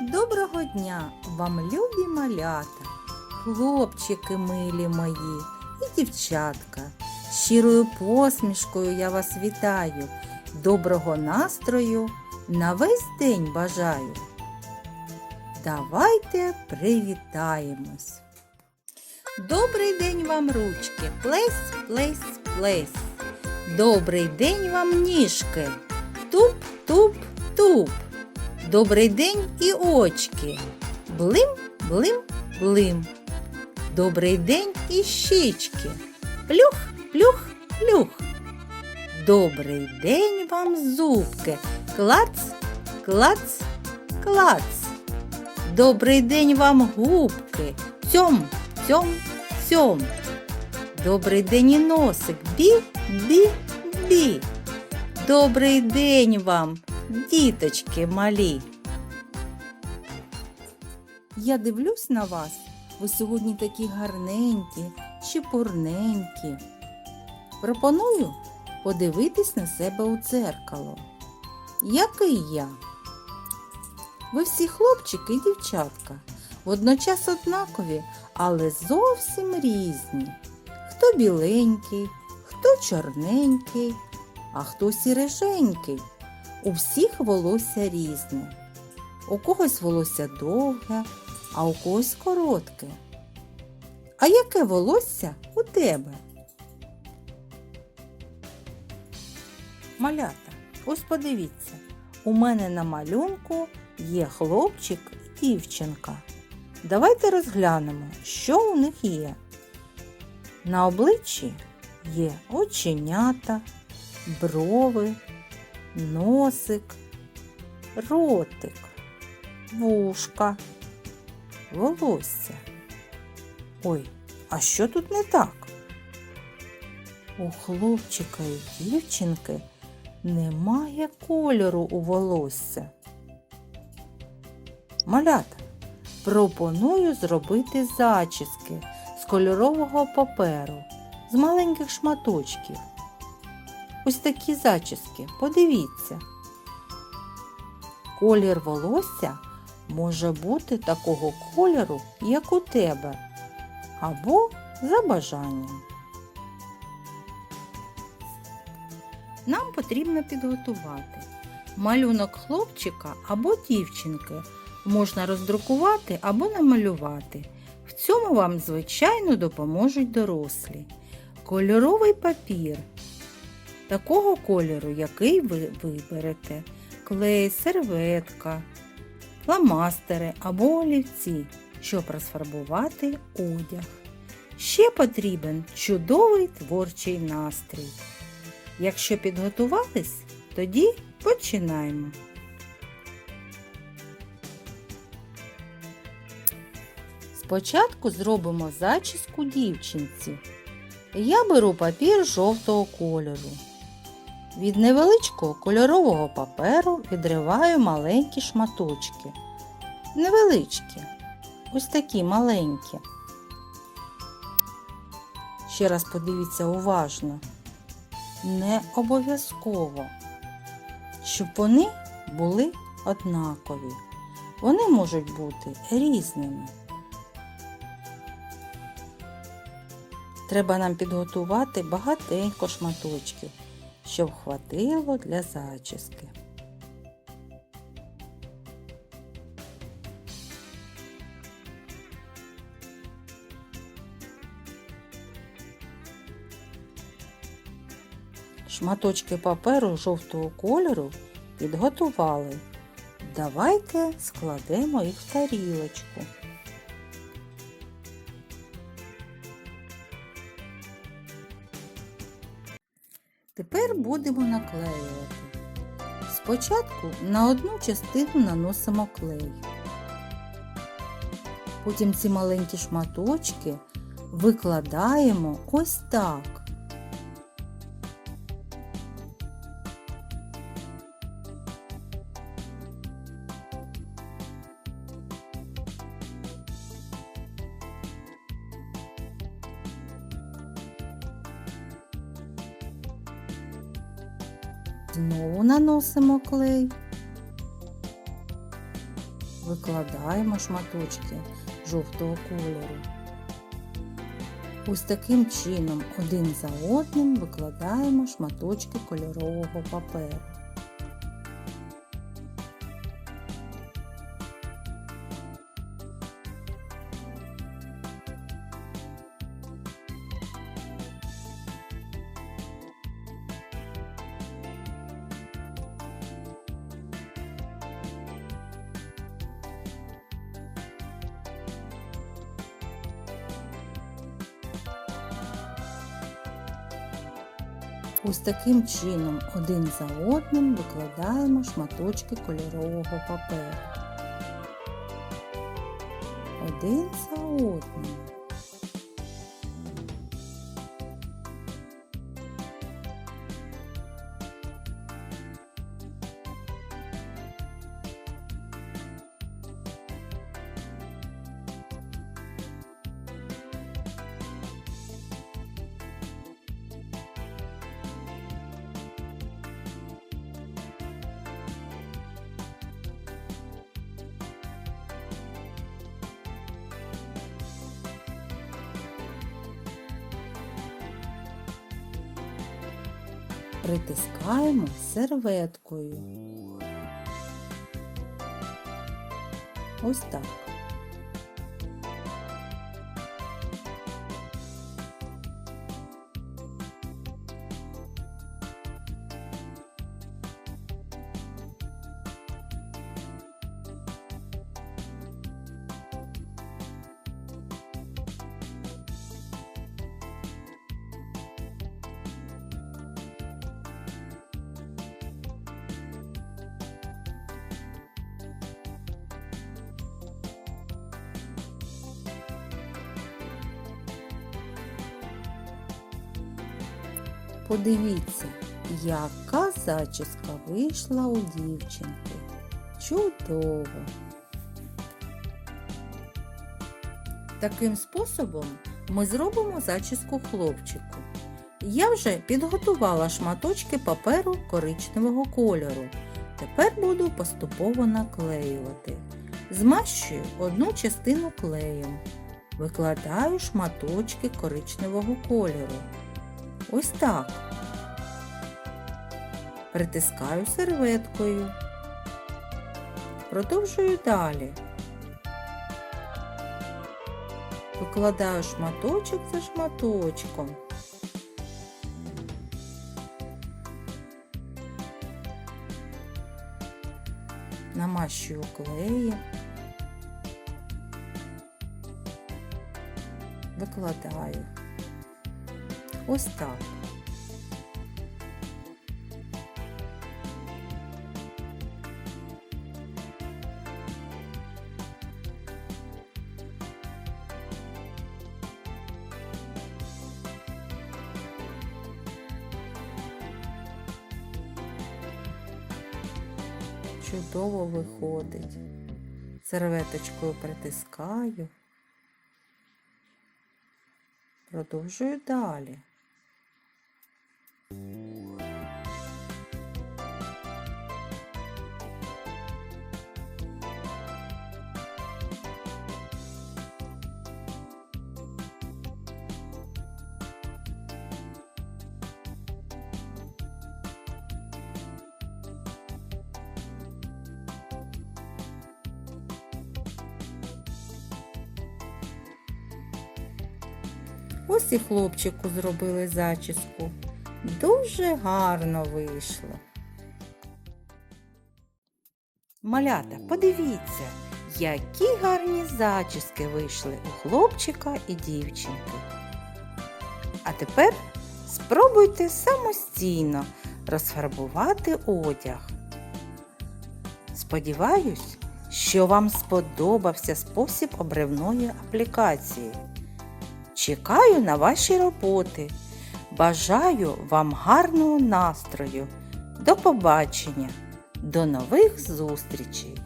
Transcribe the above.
Доброго дня вам, любі малята, хлопчики милі мої і дівчатка. Щирою посмішкою я вас вітаю, доброго настрою на весь день бажаю. Давайте привітаємось. Добрий день вам, ручки, плесь, плесь, плесь. Добрий день вам, ніжки, туп, туп, туп. Добрий день і очки. Блим, блим, блим. Добрий день і щічки. Плюх, плюх, плюх. Добрий день вам, зубки. Клац, клац, клац. Добрий день вам, губки. Цьом, цьом, цьом. Добрий день і носик. Бі, бі, бі. Добрий день вам, діточки малі. Я дивлюсь на вас. Ви сьогодні такі гарненькі, чепурненькі. Пропоную подивитись на себе у дзеркало. Який я? Ви всі хлопчики і дівчатка, водночас однакові, але зовсім різні. Хто біленький, хто чорненький, а хто сіреженький. У всіх волосся різне. У когось волосся довге, а у когось коротке. А яке волосся у тебе? Малята, ось подивіться, у мене на малюнку є хлопчик і дівчинка. Давайте розглянемо, що у них є. На обличчі є оченята, брови, носик, ротик, вушка, волосся. Ой, а що тут не так? У хлопчика і дівчинки немає кольору у волосся. Малята, пропоную зробити зачіски з кольорового паперу, з маленьких шматочків. Ось такі зачіски, подивіться. Колір волосся може бути такого кольору, як у тебе, або за бажанням. Нам потрібно підготувати малюнок хлопчика або дівчинки. Можна роздрукувати або намалювати. В цьому вам, звичайно, допоможуть дорослі. Кольоровий папір такого кольору, який ви виберете, клей, серветка, фломастери або олівці, щоб розфарбувати одяг. Ще потрібен чудовий творчий настрій. Якщо підготувались, тоді починаємо. Спочатку зробимо зачіску дівчинці. Я беру папір жовтого кольору. Від невеличкого кольорового паперу відриваю маленькі шматочки. Невеличкі, ось такі маленькі. Ще раз подивіться уважно. Не обов'язково, щоб вони були однакові. Вони можуть бути різними. Треба нам підготувати багатенько шматочків, щоб хватило для зачіски. Шматочки паперу жовтого кольору підготували. Давайте складемо їх в тарілочку. Тепер будемо наклеювати. Спочатку на одну частину наносимо клей. Потім ці маленькі шматочки викладаємо ось так. Знову наносимо клей. викладаємо шматочки жовтого кольору. Ось таким чином один за одним викладаємо шматочки кольорового паперу. Ось таким чином один за одним викладаємо шматочки кольорового паперу. Один за одним. Притискаємо серветкою. Ось так. Подивіться, яка зачіска вийшла у дівчинки. Чудово! Таким способом ми зробимо зачіску хлопчику. Я вже підготувала шматочки паперу коричневого кольору. Тепер буду поступово наклеювати. Змащую одну частину клеєм. Викладаю шматочки коричневого кольору. Ось так. Притискаю серветкою. Продовжую далі. Викладаю шматочок за шматочком. Намащую клеєм. Викладаю. Ось так. Чудово виходить. Серветочкою притискаю. Продовжую далі. Ось і хлопчику зробили зачіску. Дуже гарно вийшло. Малята, подивіться, які гарні зачіски вийшли у хлопчика і дівчинки. А тепер спробуйте самостійно розфарбувати одяг. Сподіваюсь, що вам сподобався спосіб обривної аплікації. Чекаю на ваші роботи. Бажаю вам гарного настрою. До побачення, до нових зустрічей!